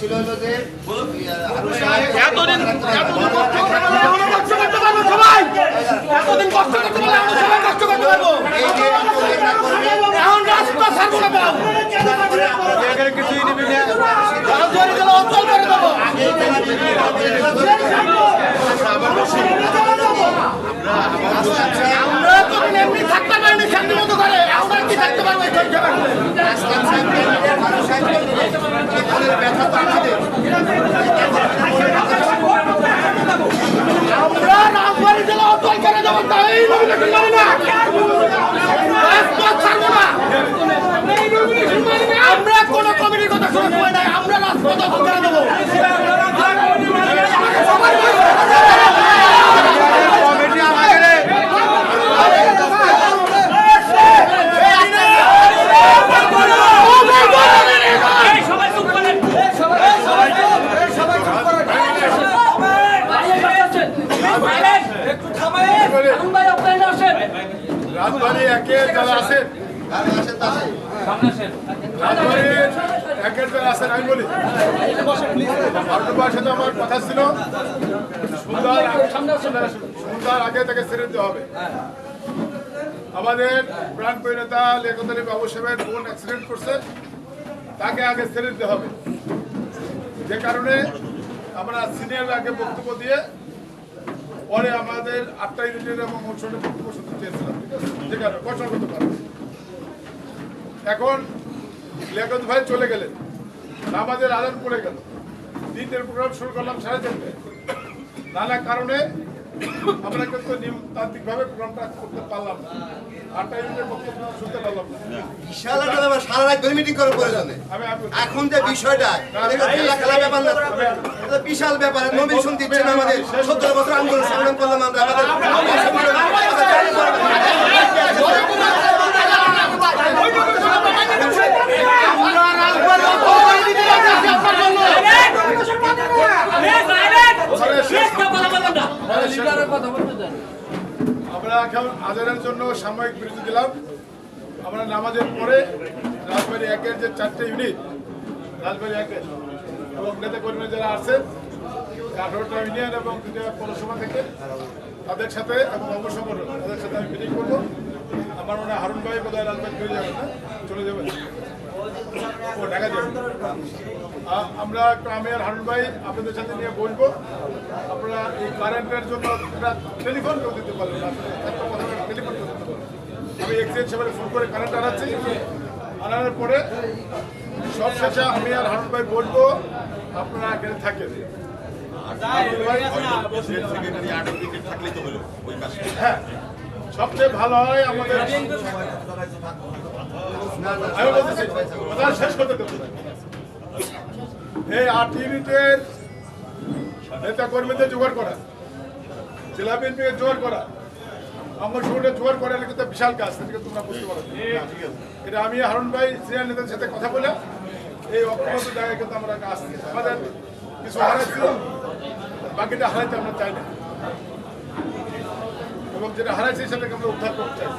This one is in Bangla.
ছিল হলো যে এতদিন এতদিন কষ্ট করতে পারলে আমরা সবাই। কষ্ট করতে পারব এখন রাস্তা ছাড়বো না কিছুই নিবি না করে দেবো আমরা তো এমনি থাকতে পারিনি শান্তি মতো করে আমরা রাজবাড়ী জেলা করে দেবো তাই না। আমরা কোনো কমিটির কথা শুনে নাই আমরা রাজপথ করে দেবো রাজবাড়ি একে যারা আছেন রাজবাড়ির একের যারা আছেন আমি বলি সাথে আমার কথা ছিল। সুন্দর সুন্দর আগে ছেড়ে দিতে হবে। আমাদের প্রাণ নেতা লেখতলী বাবু সাহেবের বোন অ্যাক্সিডেন্ট করছে তাকে আগে ছেড়ে দিতে হবে। যে কারণে আমরা সিনিয়র আগে বক্তব্য দিয়ে পরে আমাদের আটটা ইউনিটের এবং বক্তব্য শুনতে চেয়েছিলাম, ঠিক আছে? করতে পারব এখন লেখত ভাই চলে গেলেন আমাদের আদান পড়ে গেল। তিনটের প্রোগ্রাম শুরু করলাম সাড়ে চারটে নানা কারণে আমরা কিন্তু নিয়মতান্ত্রিকভাবে প্রোগ্রামটা করতে পারলাম না। আটটা ইউনিটের বক্তব্য শুনতে পারলাম না। বিশাল একটা ব্যাপার সারা রাত ধরে মিটিং করার প্রয়োজনে আমি আমি- এখন যে বিষয়টা খেলা খেলা ব্যাপার না। বিশাল ব্যাপার নমিনেশন দিচ্ছেন আমাদের। সত্তর বছর আন্দোলন সংগ্রাম করলাম আমরা আমাদের আমরা রাজবাড়ী অঞ্চল করে দিতে যাচ্ছি আপনার জন্য আমরা এখন আজানের জন্য সাময়িক বিরতি দিলাম। আমরা নামাজের পরে রাজবাড়ি একের যে চারটে ইউনিট রাজবাড়ি একের এবং নেতা কর্মী যারা আছেন, আঠারোটা ইউনিয়ন এবং পৌরসভা থেকে, তাদের সাথে এবং অবসংগঠন তাদের সাথে আমি মিটিং করব। আমার মনে হয় হারুন ভাই বোধহয় রাজবাড়ি চলে যাবেন চলে যাবেন। আমরা আর হারুন ভাই আপনাদের সাথে নিয়ে বলব আপনারা এই কারেন্টের জন্য টেলিফোন কেউ দিতে পারবেন। আমি এক্সচেঞ্জ সেবারে ফোন করে কারেন্ট আনাচ্ছি। আনানোর পরে সব শেষে আমি আর হারুন ভাই বলব আপনারা এখানে থাকেন। হ্যাঁ সবচেয়ে ভালো হয় আমাদের আমি বলতেছি কথা শেষ করতে এই আট ইউনিটের নেতা কর্মীদের জোগাড় করা জেলা বিএনপিকে জোগাড় করা আমার সঙ্গে জোগাড় করা এটা কিন্তু বিশাল কাজ সেটাকে তোমরা বুঝতে পারো। এটা আমি হারুন ভাই সিনিয়র নেতাদের সাথে কথা বলে এই অপরাধ জায়গায় কিন্তু আমরা কাজ আমাদের কিছু হারাইছিল বাকিটা হারাইতে আমরা চাই না। এবং যেটা হারাইছি সেটাকে আমরা উদ্ধার করতে চাই।